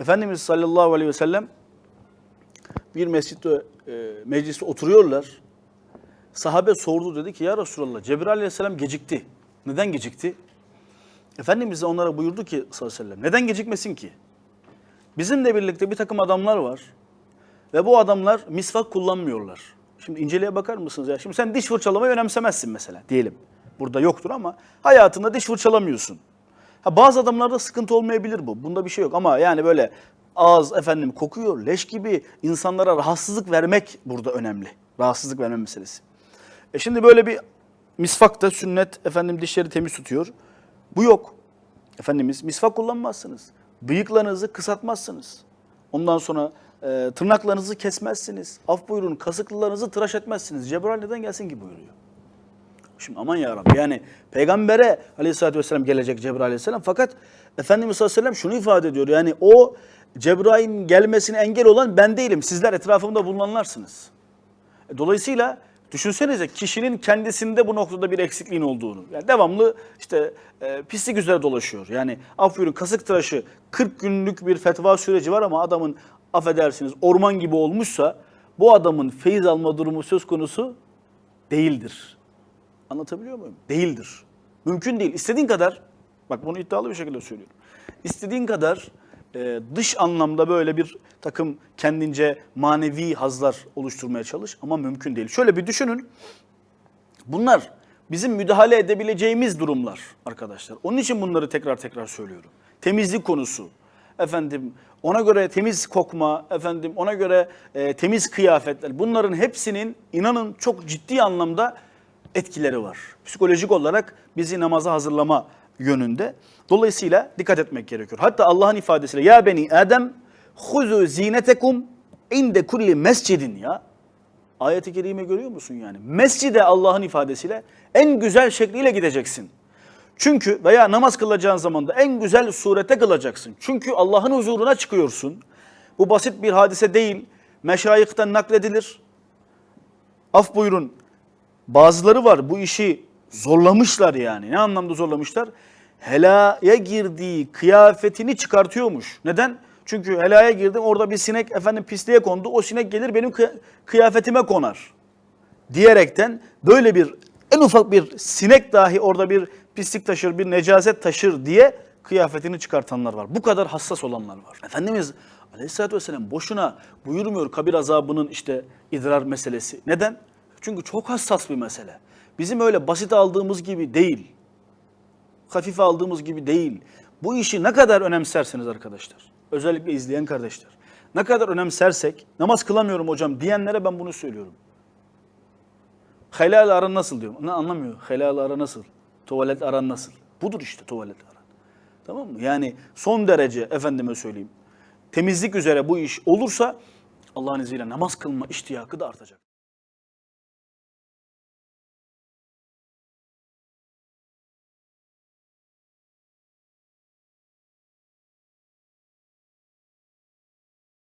Efendimiz sallallahu aleyhi ve sellem bir mescitte, e, mecliste oturuyorlar. Sahabe sordu dedi ki ya Resulallah Cebrail aleyhisselam gecikti. Neden gecikti? Efendimiz de onlara buyurdu ki sallallahu aleyhi ve sellem neden gecikmesin ki? Bizimle birlikte bir takım adamlar var ve bu adamlar misvak kullanmıyorlar. Şimdi inceleye bakar mısınız ya? Şimdi sen diş fırçalamayı önemsemezsin mesela diyelim. Burada yoktur ama hayatında diş fırçalamıyorsun. Ha, bazı adamlarda sıkıntı olmayabilir bu. Bunda bir şey yok ama yani böyle ağız efendim kokuyor, leş gibi insanlara rahatsızlık vermek burada önemli. Rahatsızlık verme meselesi. E şimdi böyle bir misvak da sünnet efendim dişleri temiz tutuyor. Bu yok. Efendimiz misvak kullanmazsınız. Bıyıklarınızı kısaltmazsınız. Ondan sonra e, tırnaklarınızı kesmezsiniz. Af buyurun kasıklılarınızı tıraş etmezsiniz. Cebrail neden gelsin ki buyuruyor. Şimdi aman ya Rabbi yani peygambere aleyhissalatü vesselam gelecek Cebrail aleyhisselam fakat Efendimiz sallallahu aleyhi ve sellem şunu ifade ediyor. Yani o Cebrail'in gelmesine engel olan ben değilim. Sizler etrafımda bulunanlarsınız. E, Dolayısıyla düşünsenize kişinin kendisinde bu noktada bir eksikliğin olduğunu. Yani devamlı işte e, pislik üzere dolaşıyor. Yani af buyurun kasık tıraşı 40 günlük bir fetva süreci var ama adamın affedersiniz orman gibi olmuşsa bu adamın feyiz alma durumu söz konusu değildir. Anlatabiliyor muyum? Değildir. Mümkün değil. İstediğin kadar, bak bunu iddialı bir şekilde söylüyorum. İstediğin kadar e, dış anlamda böyle bir takım kendince manevi hazlar oluşturmaya çalış ama mümkün değil. Şöyle bir düşünün. Bunlar bizim müdahale edebileceğimiz durumlar arkadaşlar. Onun için bunları tekrar tekrar söylüyorum. Temizlik konusu. Efendim ona göre temiz kokma, efendim ona göre e, temiz kıyafetler. Bunların hepsinin inanın çok ciddi anlamda etkileri var. Psikolojik olarak bizi namaza hazırlama yönünde. Dolayısıyla dikkat etmek gerekiyor. Hatta Allah'ın ifadesiyle ya beni Adem huzu zinetekum inde kulli mescidin ya. Ayet-i kerime görüyor musun yani? Mescide Allah'ın ifadesiyle en güzel şekliyle gideceksin. Çünkü veya namaz kılacağın zaman da en güzel surete kılacaksın. Çünkü Allah'ın huzuruna çıkıyorsun. Bu basit bir hadise değil. Meşayihten nakledilir. Af buyurun. Bazıları var bu işi zorlamışlar yani. Ne anlamda zorlamışlar? Helaya girdiği kıyafetini çıkartıyormuş. Neden? Çünkü helaya girdim orada bir sinek efendim pisliğe kondu. O sinek gelir benim kı- kıyafetime konar. Diyerekten böyle bir en ufak bir sinek dahi orada bir pislik taşır, bir necaset taşır diye kıyafetini çıkartanlar var. Bu kadar hassas olanlar var. Efendimiz Aleyhisselatü Vesselam boşuna buyurmuyor kabir azabının işte idrar meselesi. Neden? Çünkü çok hassas bir mesele. Bizim öyle basit aldığımız gibi değil. Hafife aldığımız gibi değil. Bu işi ne kadar önemserseniz arkadaşlar, özellikle izleyen kardeşler, ne kadar önemsersek, namaz kılamıyorum hocam diyenlere ben bunu söylüyorum. Helal aran nasıl diyorum. Ne anlamıyor. Helal aran nasıl? Tuvalet aran nasıl? Budur işte tuvalet aran. Tamam mı? Yani son derece efendime söyleyeyim. Temizlik üzere bu iş olursa Allah'ın izniyle namaz kılma iştiyakı da artacak.